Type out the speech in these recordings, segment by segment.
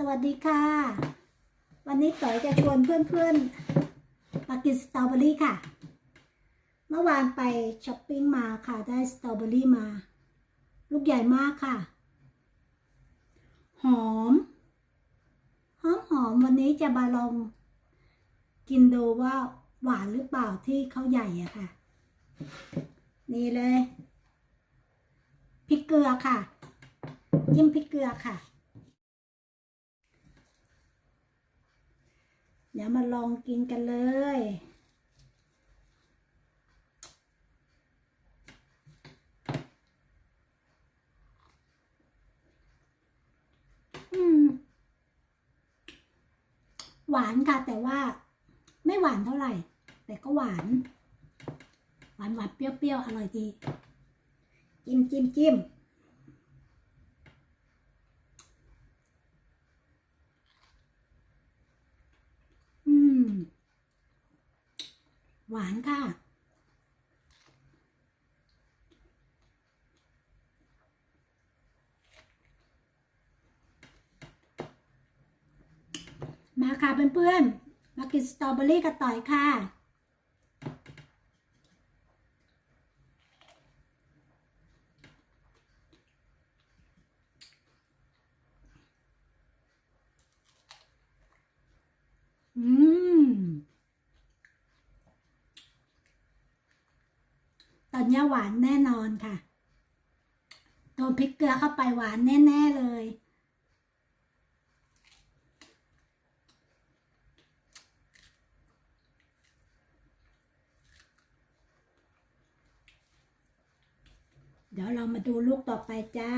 สวัสดีค่ะ วันนี้ต่อยจะชวนเพื่อนๆมากินสตรอเบอรี่ค่ะ เมื่อวานไปช้อปปิ้งมาค่ะได้สตรอเบอรี่มา ลูกใหญ่มากค่ะ หอม หอมหอมวันนี้จะมาลองกินดูว่าหวานหรือเปล่าที่เขาใหญ่อะค่ะ นี่เลยพริกเกลือค่ะ จิ้มพริกเกลือค่ะ เดี๋ยวมาลองกินกันเลยอืมหวานค่ะ แต่ว่าไม่หวานเท่าไหร่ แต่ก็หวาน หวานหวานเปรี้ยวๆ อร่อยดี จิ้มจิ้มจิ้มอืม หวานค่ะ มาค่ะเพื่อนๆ มากินสตรอเบอรี่กับต่อยค่ะ อืม ตอนนี้หวานแน่นอนค่ะโดนพริกเกลือเข้าไปหวานแน่ ๆ เลย เดี๋ยวเรามาดูลูกต่อไปจ้า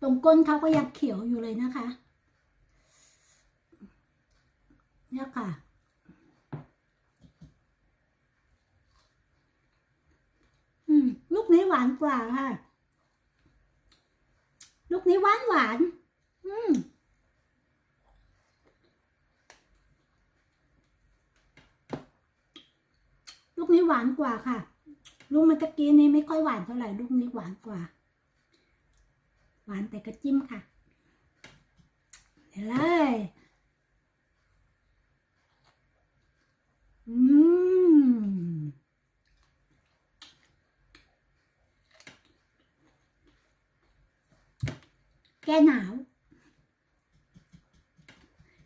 ตรงก้นเขาก็ยังเขียวอยู่เลยนะคะ เนี่ยค่ะ อืม ลูกนี้ห วานกว่าค่ะ ลูกนี้หวานหวาน อืมลูกนี้หวานกว่าค่ะ ลูกเมื่อกี้นี้ไม่ค่อยหวานเท่าไหร่ ลูกนี้หวานกว่า หวานแต่กระจิ้มค่ะเดี๋ยวเลย อืม แก้หนาว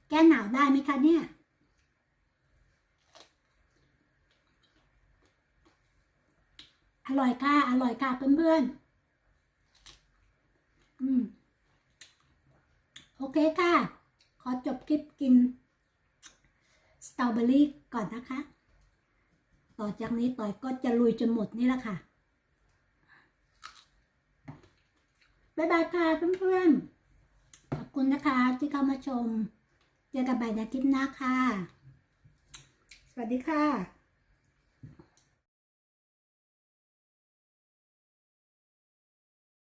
แก้หนาวได้ไหมคะเนี่ยอร่อยค่ะ อร่อยค่ะเพื่อนๆ อืม โอเคค่ะ ขอจบคลิปกิน สตรอเบอรี่ก่อนนะคะ ต่อจากนี้ต่อยก็จะลุยจนหมดนี่แหละค่ะ บ๊ายบายค่ะเพื่อนๆ ขอบคุณนะคะ ที่เข้ามาชม เจอกันใหม่ในคลิปหน้าค่ะ สวัสดีค่ะ